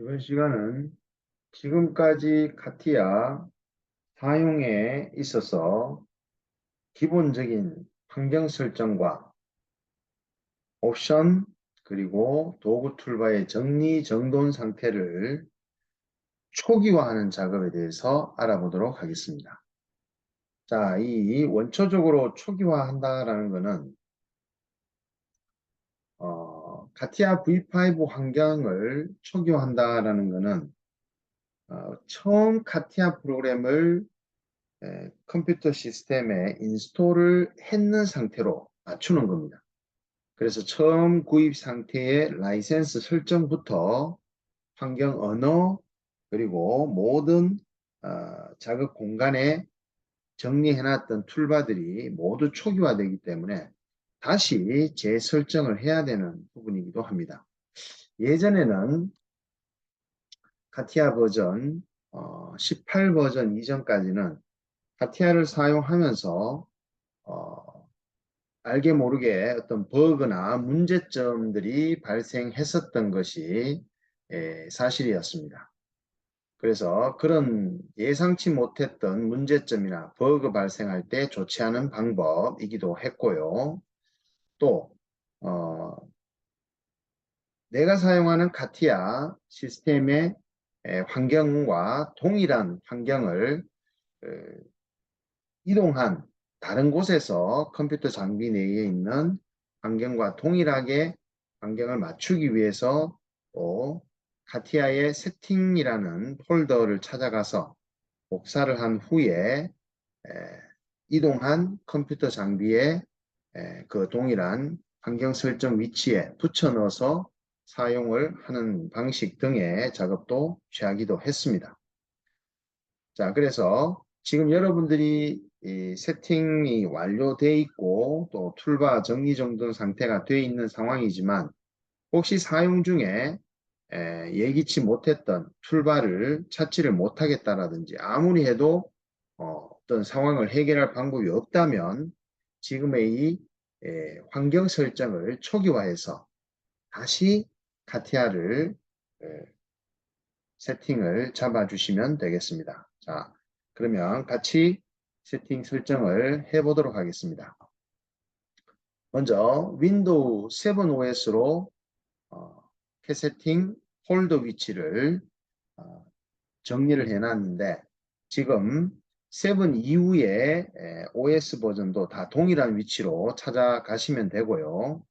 이번 시간은 지금까지 카티아 사용에 있어서 기본적인 환경 설정과 옵션 그리고 도구 툴바의 정리 정돈 상태를 초기화하는 작업에 대해서 알아보도록 하겠습니다. 자, 이 원초적으로 초기화한다라는 것은 어, 카티아 V5 환경을 초기화한다라는 것은 어, 처음 카티아 프로그램을 에, 컴퓨터 시스템에 인스톨을 했는 상태로 맞추는 겁니다. 그래서 처음 구입 상태의 라이센스 설정부터 환경 언어 그리고 모든 어, 작업 공간에 정리해놨던 툴바들이 모두 초기화되기 때문에 다시 재설정을 해야 되는 부분이기도 합니다. 예전에는 카티아 버전 어, 18 버전 이전까지는 카티아를 사용하면서 어, 알게 모르게 어떤 버그나 문제점들이 발생했었던 것이 에, 사실이었습니다. 그래서 그런 예상치 못했던 문제점이나 버그 발생할 때 않은 방법이기도 했고요. 또 어, 내가 사용하는 카티아 시스템의 환경과 동일한 환경을 이동한 다른 곳에서 컴퓨터 장비 내에 있는 환경과 동일하게 환경을 맞추기 위해서 또 카티아의 세팅이라는 폴더를 찾아가서 복사를 한 후에 이동한 컴퓨터 장비에 그 동일한 환경 설정 위치에 붙여 넣어서 사용을 하는 방식 등의 작업도 취하기도 했습니다. 자, 그래서 지금 여러분들이 세팅이 완료되어 있고 또 툴바 정리 정돈 상태가 되어 있는 상황이지만 혹시 사용 중에 예기치 못했던 툴바를 찾지를 못하겠다라든지 아무리 해도 어, 어떤 상황을 해결할 방법이 없다면 지금의 이 환경 설정을 초기화해서 다시 카티아를 세팅을 잡아주시면 되겠습니다. 자, 그러면 같이 세팅 설정을 해보도록 하겠습니다. 먼저 윈도우 7 OS로 어, 캐세팅 폴더 위치를 어, 정리를 해놨는데 지금 7 이후에 OS 버전도 다 동일한 위치로 찾아가시면 되고요.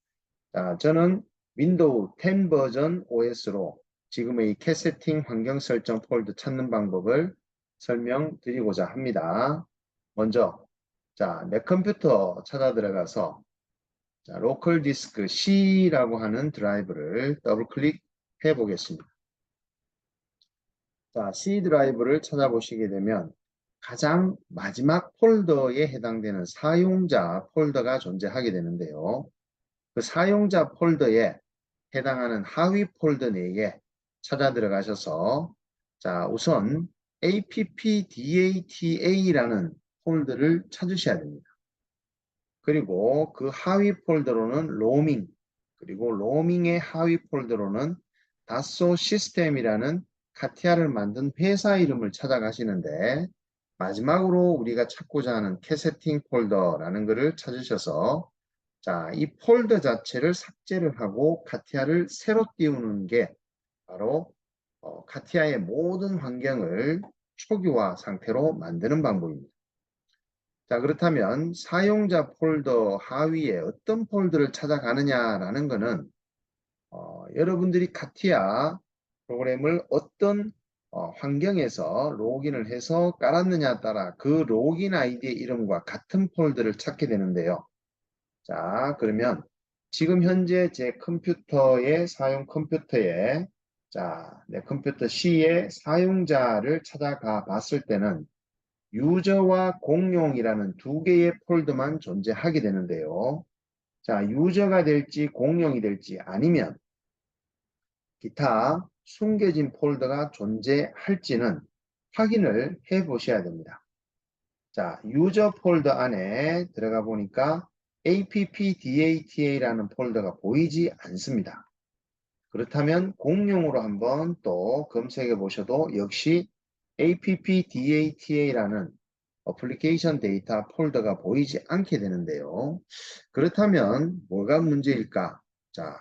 자, 저는 윈도우 10 버전 OS로 지금의 캐세팅 환경 설정 폴더 찾는 방법을 설명드리고자 합니다. 먼저 자, 내 컴퓨터 찾아 들어가서 자, 로컬 디스크 C라고 하는 드라이브를 더블 클릭해 보겠습니다. 자, C 드라이브를 찾아보시게 되면 가장 마지막 폴더에 해당되는 사용자 폴더가 존재하게 되는데요. 그 사용자 폴더에 해당하는 하위 폴더 내에 찾아 들어가셔서 자 우선 appdata라는 폴더를 찾으셔야 됩니다. 그리고 그 하위 폴더로는 로밍 그리고 로밍의 하위 폴더로는 다소 시스템이라는 카티아를 만든 회사 이름을 찾아가시는데 마지막으로 우리가 찾고자 하는 캐세팅 폴더라는 것을 찾으셔서 자, 이 폴더 자체를 삭제를 하고 카티아를 새로 띄우는 게 바로 어, 카티아의 모든 환경을 초기화 상태로 만드는 방법입니다. 자 그렇다면 사용자 폴더 하위에 어떤 폴더를 찾아가느냐라는 것은 어, 여러분들이 카티아 프로그램을 어떤 어, 환경에서 로그인을 해서 깔았느냐에 따라 그 로그인 아이디의 이름과 같은 폴더를 찾게 되는데요. 자 그러면 지금 현재 제 컴퓨터의 사용 컴퓨터에 자, 내 컴퓨터 C의 사용자를 찾아가 봤을 때는 유저와 공용이라는 두 개의 폴더만 존재하게 되는데요. 자, 유저가 될지 공용이 될지 아니면 기타 숨겨진 폴더가 존재할지는 확인을 해 보셔야 됩니다. 자, 유저 폴더 안에 들어가 보니까 appdata라는 폴더가 보이지 않습니다. 그렇다면 공용으로 한번 또 검색해 보셔도 역시 appdata라는 어플리케이션 데이터 폴더가 보이지 않게 되는데요. 그렇다면 뭐가 문제일까? 자,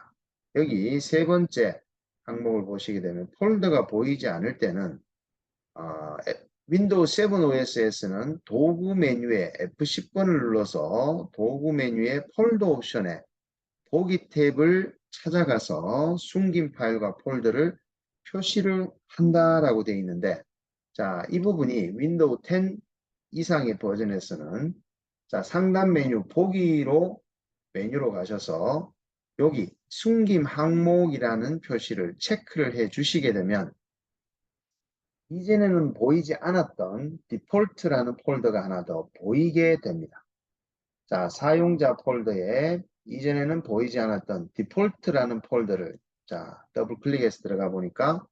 여기 세 번째 항목을 보시게 되면 폴더가 보이지 않을 때는 어, 에- 윈도우 7 OS에서는 도구 메뉴에 F10번을 눌러서 도구 메뉴의 폴더 옵션에 보기 탭을 찾아가서 숨긴 파일과 폴더를 표시를 한다라고 되어 있는데 자, 이 부분이 윈도우 10 이상의 버전에서는 자, 상단 메뉴 보기로 메뉴로 가셔서 여기 숨김 항목이라는 표시를 체크를 해 주시게 되면 이전에는 보이지 않았던 디폴트라는 폴더가 하나 더 보이게 됩니다. 자, 사용자 폴더에 이전에는 보이지 않았던 디폴트라는 폴더를 자, 더블 클릭해서 들어가 보니까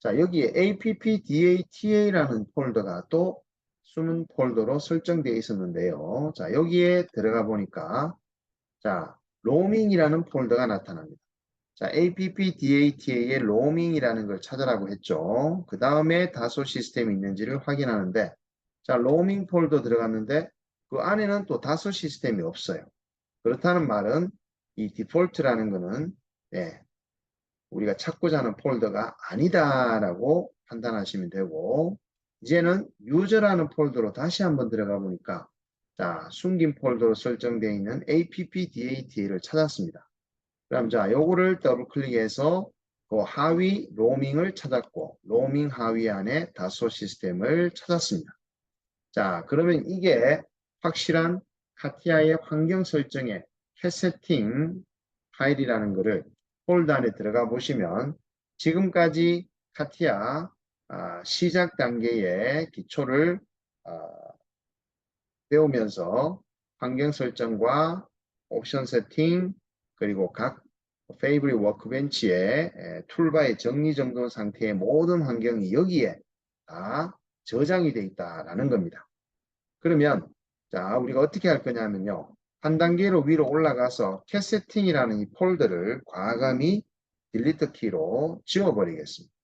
자, 여기에 appdata라는 폴더가 또 숨은 폴더로 설정되어 있었는데요. 자, 여기에 들어가 보니까 자, 로밍이라는 폴더가 나타납니다. 자, appdata의 로밍이라는 걸 찾으라고 했죠. 그 다음에 다소 시스템이 있는지를 확인하는데 자, 로밍 폴더 들어갔는데 그 안에는 또 다소 시스템이 없어요. 그렇다는 말은 이 디폴트라는 거는 예, 우리가 찾고자 하는 폴더가 아니다라고 판단하시면 되고 이제는 유저라는 폴더로 다시 한번 들어가 보니까 자 숨긴 폴더로 설정되어 있는 appdata를 찾았습니다. 그럼 자 요거를 더블 클릭해서 그 하위 로밍을 찾았고 로밍 하위 안에 다소 시스템을 찾았습니다. 자 그러면 이게 확실한 카티아의 환경 설정의 캐세팅 파일이라는 것을 폴더 안에 들어가 보시면 지금까지 카티아 아, 시작 단계의 기초를 아, 배우면서 환경 설정과 옵션 세팅 그리고 각 페이브리 워크벤치의 에, 툴바의 정리정돈 상태의 모든 환경이 여기에 다 저장이 되어 있다라는 겁니다. 그러면 자 우리가 어떻게 할 거냐면요. 한 단계로 위로 올라가서 캐세팅이라는 이 폴더를 과감히 딜리트 키로 지워버리겠습니다.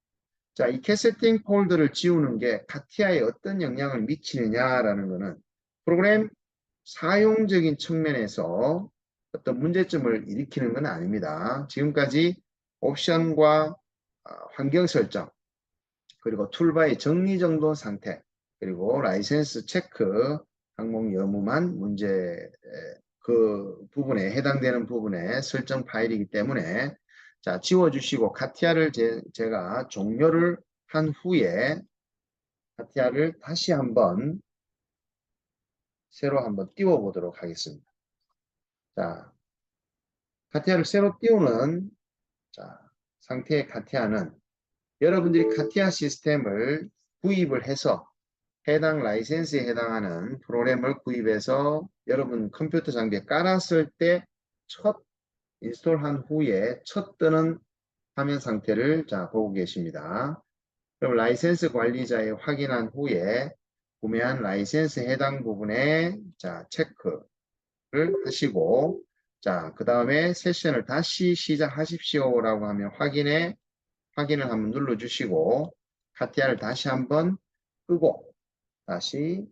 자, 이 캐세팅 폴더를 지우는 게 카티아에 어떤 영향을 미치느냐라는 것은 프로그램 사용적인 측면에서 어떤 문제점을 일으키는 건 아닙니다. 지금까지 옵션과 아, 환경 설정, 그리고 툴바의 정리정돈 상태, 그리고 라이센스 체크 항목 여부만 문제 에, 그 부분에 해당되는 부분의 설정 파일이기 때문에 자 지워주시고 카티아를 제, 제가 종료를 한 후에 카티아를 다시 한번 새로 한번 띄워 보도록 하겠습니다. 자 카티아를 새로 띄우는 자 상태의 카티아는 여러분들이 카티아 시스템을 구입을 해서 해당 라이센스에 해당하는 프로그램을 구입해서 여러분 컴퓨터 장비에 깔았을 때 첫 인스톨한 후에 첫 뜨는 화면 상태를 자 보고 계십니다. 그럼 라이센스 관리자에 확인한 후에 구매한 라이센스 해당 부분에 자 체크를 하시고 자 그 다음에 세션을 다시 시작하십시오 라고 하면 확인에 확인을 한번 눌러 주시고 카티아를 다시 한번 끄고 다시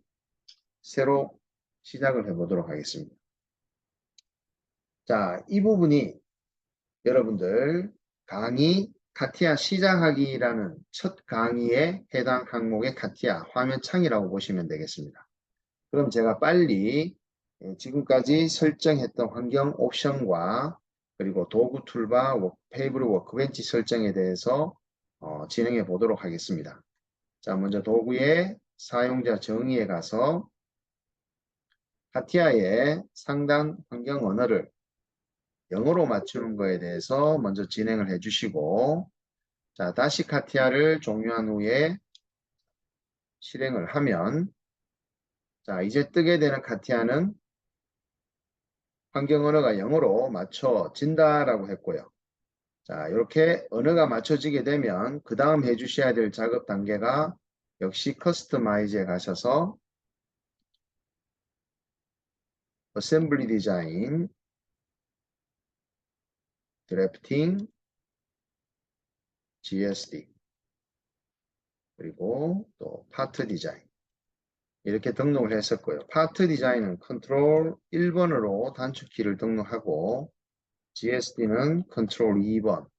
새로 시작을 해 보도록 하겠습니다. 자, 이 부분이 여러분들 강의 카티아 시작하기라는 첫 강의에 해당 항목의 카티아 화면창이라고 보시면 되겠습니다. 그럼 제가 빨리 예, 지금까지 설정했던 환경 옵션과 그리고 도구 툴바 페이블 워크벤치 설정에 대해서 어, 진행해 보도록 하겠습니다. 자, 먼저 도구의 사용자 정의에 가서 카티아의 상단 환경 언어를 영어로 맞추는 거에 대해서 먼저 진행을 해 주시고 자 다시 카티아를 종료한 후에 실행을 하면 자 이제 뜨게 되는 카티아는 환경 언어가 영어로 맞춰진다 라고 했고요. 자 이렇게 언어가 맞춰지게 되면 그 다음 해 주셔야 될 작업 단계가 역시 커스터마이즈에 가셔서 어셈블리 디자인 드래프팅 GSD 그리고 또 파트 디자인 이렇게 등록을 했었고요. 파트 디자인은 컨트롤 1번으로 단축키를 등록하고 GSD는 컨트롤 2번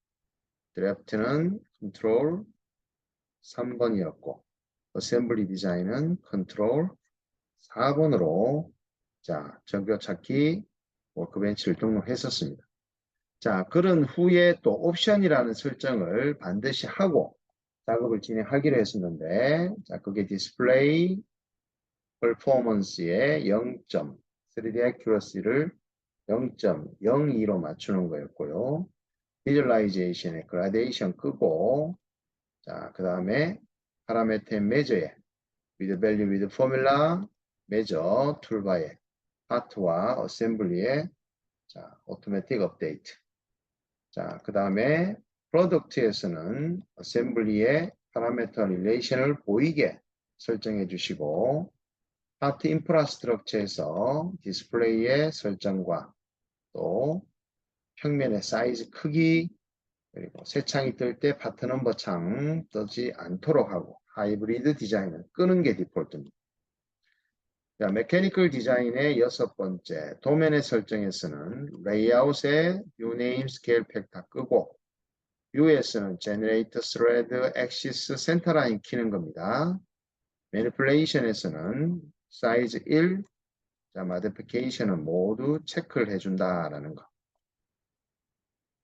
드래프트는 컨트롤 3번이었고 어셈블리 디자인은 컨트롤 4번으로 자 정교 찾기 워크벤치를 등록했었습니다. 자 그런 후에 또 옵션이라는 설정을 반드시 하고 작업을 진행하기로 했었는데 자 그게 디스플레이 퍼포먼스의 0점 3D accuracy를 0.02로 맞추는 거였고요. 비주얼라이제이션의 그라데이션 끄고 자, 그 다음에 파라메터 메저에 with value with formula 메저 툴바에 파트와 어셈블리에 자, 오토매틱 업데이트 자, 그 다음에 프로덕트에서는 어셈블리의 파라메터 릴레이션을 보이게 설정해 주시고 파트 인프라스트럭처에서 디스플레이의 설정과 또 평면의 사이즈 크기 그리고 새 창이 뜰 때 파트 넘버 창 뜨지 않도록 하고 하이브리드 디자인을 끄는 게 디폴트입니다. 자, 메케니컬 디자인의 여섯 번째 도면의 설정에서는 레이아웃의 view name scale 팩다 끄고 view에서는 generate thread axis centerline 키는 겁니다. manipulation에서는 size 1 자, modification은 모두 체크를 해준다라는 거.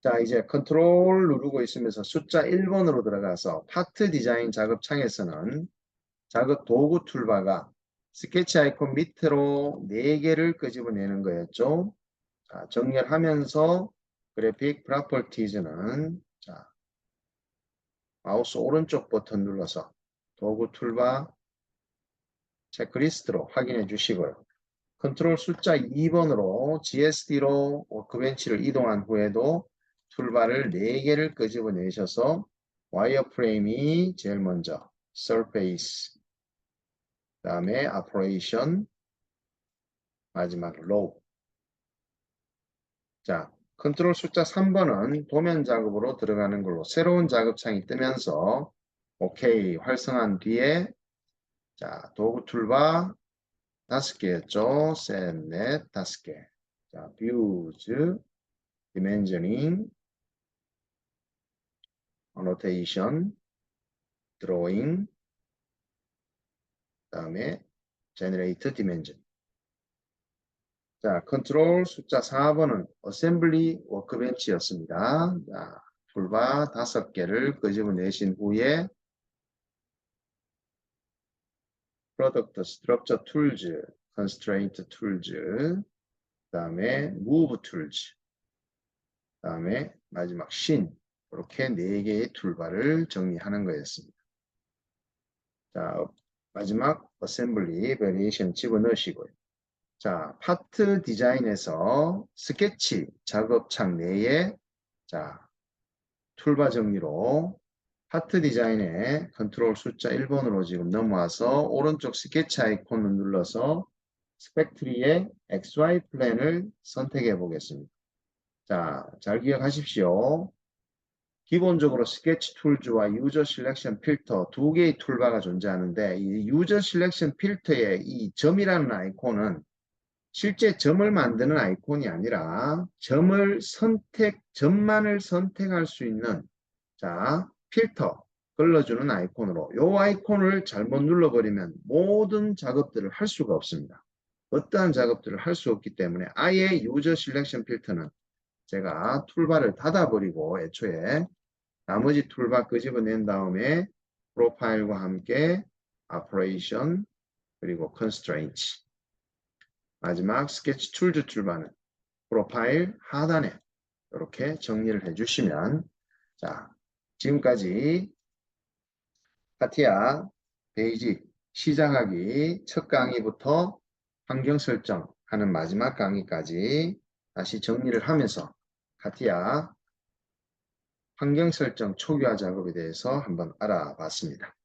자, 이제 컨트롤 누르고 있으면서 숫자 1번으로 들어가서 파트 디자인 작업 창에서는 작업 도구 툴바가 스케치 아이콘 밑으로 4개를 끄집어내는 거였죠. 자, 정렬 하면서 그래픽 프로퍼티즈는 자, 마우스 오른쪽 버튼 눌러서 도구 툴바 체크리스트로 확인해 주시고요. 컨트롤 숫자 2번으로 GSD로 워크벤치를 이동한 후에도 툴바를 4개를 끄집어 내셔서 와이어프레임이 제일 먼저 그 다음에 operation 마지막 low 자 컨트롤 숫자 3번은 도면 작업으로 들어가는 걸로 새로운 작업창이 뜨면서 오케이 활성한 뒤에 자 도구 툴바 다섯 개였죠. 셋넷 다섯 개. 자, views, dimensioning, annotation, drawing, 그 다음에 generate dimension. 자, 컨트롤 숫자 4번은 어셈블리 워크벤치였습니다. 자, 툴바 다섯 개를 끄집어 내신 후에 스트럭처 툴즈, 컨스트레인트 툴즈, 그 다음에 툴즈, 그 다음에 마지막 신 이렇게 네 개의 툴바를 정리하는 거였습니다. 자, 마지막 어셈블리 베리에이션 집어넣으시고요. 자, 파트 디자인에서 스케치 작업창 내에 자, 툴바 정리로 파트 디자인에 컨트롤 숫자 1번으로 지금 넘어와서 오른쪽 스케치 아이콘을 눌러서 스펙트리의 XY 플랜을 선택해 보겠습니다. 자, 잘 기억하십시오. 기본적으로 스케치 툴즈와 유저 실렉션 필터 두 개의 툴바가 존재하는데 이 유저 실렉션 필터의 이 점이라는 아이콘은 실제 점을 만드는 아이콘이 아니라 점을 선택, 점만을 선택할 수 있는 자 필터 걸러주는 아이콘으로 이 아이콘을 잘못 눌러버리면 모든 작업들을 할 수가 없습니다. 어떠한 작업들을 할 수 없기 때문에 아예 유저 실렉션 필터는 제가 툴바를 닫아버리고 애초에 나머지 툴바 끄집어낸 다음에 프로파일과 함께 operation 그리고 constraint 마지막 스케치 툴즈 툴바는 프로파일 하단에 이렇게 정리를 해주시면 자 지금까지 카티아 베이직 시작하기 첫 강의부터 환경 설정하는 마지막 강의까지 다시 정리를 하면서 카티아 환경 설정 초기화 작업에 대해서 한번 알아봤습니다.